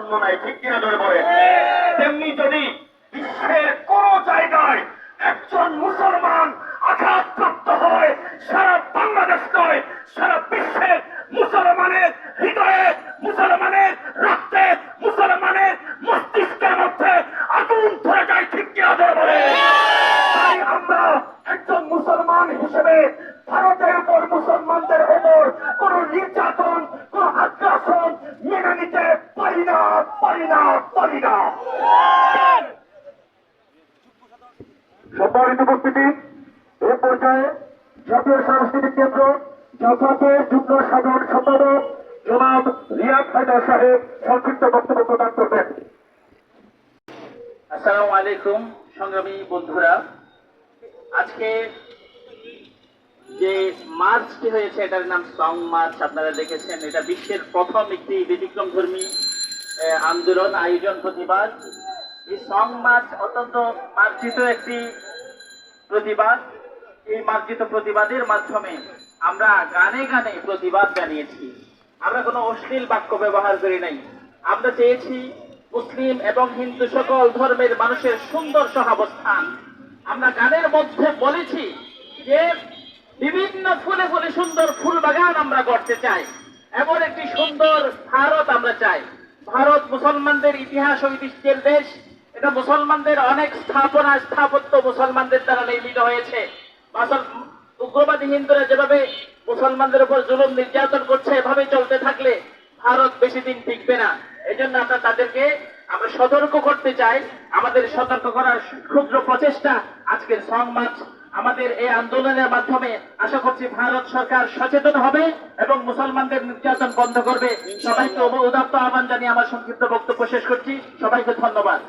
জন্ম নাই, ঠিক কিনা ধরে বলে তেমনি যদি বিশ্বের কোন জায়গায় একজন মুসলমান আঘাতপ্রাপ্ত হয়, সারা বাংলাদেশ নয়, সারা বিশ্বের মুসলমানের হৃদয়ে, মুসলমানের রক্তে, মুসলমানের মস্তিষ্কের মধ্যে আগুন ধরে যায়, ঠিক কিনা ধরে বলে তাই আমরা একজন মুসলমান হিসেবে ভারতের উপর মুসলমানদের উপর কোন নির্যাতন কোন আগ্রাসন মেনে নিতে সম্মানিত উপস্থিতি, এ পর্যায়ে জাতীয় সাংস্কৃতিক কেন্দ্র যথাপের যুগ্ম সাধারণ সম্পাদক জনাব রিয়াদ হায়দার সাহেব সংক্ষিপ্ত বক্তব্য প্রদান করবেন। আসসালামু আলাইকুম, সংগ্রামী বন্ধুরা। আজকে যে মার্চটি হয়েছে, এটার নাম সং মার্চ, আপনারা দেখেছেন। এটা বিশ্বের প্রথম একটি ব্যতিক্রম ধর্মী আন্দোলন আয়োজন প্রতিবাদ। এই সং মার্চ অত্যন্ত মার্জিত একটি প্রতিবাদ। এই মার্জিত প্রতিবাদের মাধ্যমে আমরা গানে গানে প্রতিবাদ জানিয়েছি। আমরা কোনো অশ্লীল বাক্য ব্যবহার করি নাই। আমরা চেয়েছি মুসলিম এবং হিন্দু সকল ধর্মের মানুষের সুন্দর সহাবস্থান। আমরা গানের মধ্যে বলেছি যে বিভিন্ন ফুলে ফুলে সুন্দর ফুল বাগান আমরা করতে চাই। এমন একটি সুন্দর ভারত আমরা চাই। ভারত মুসলমানদের ইতিহাস ঐতিহ্যের দেশ। এটা মুসলমানদের অনেক স্থাপনা, স্থাপত্য মুসলমানদের দ্বারা নির্মিত হয়েছে। উগ্রবাদী হিন্দুরা যেভাবে মুসলমানদের উপর জুলুম নির্যাতন করছে এভাবে চলতে থাকলে ভারত বেশি দিন টিকবে না। এই জন্য আমরা তাদেরকে, আমরা সতর্ক করতে চাই। আমাদের সতর্ক করার ক্ষুদ্র প্রচেষ্টা আজকের সংবাদ। আমাদের এই আন্দোলনের মাধ্যমে আশা করছি ভারত সরকার সচেতন হবে এবং মুসলমানদের নির্যাতন বন্ধ করবে। সবাইকে উদাত্ত আহ্বান জানিয়ে আমার সংক্ষিপ্ত বক্তব্য শেষ করছি। সবাইকে ধন্যবাদ।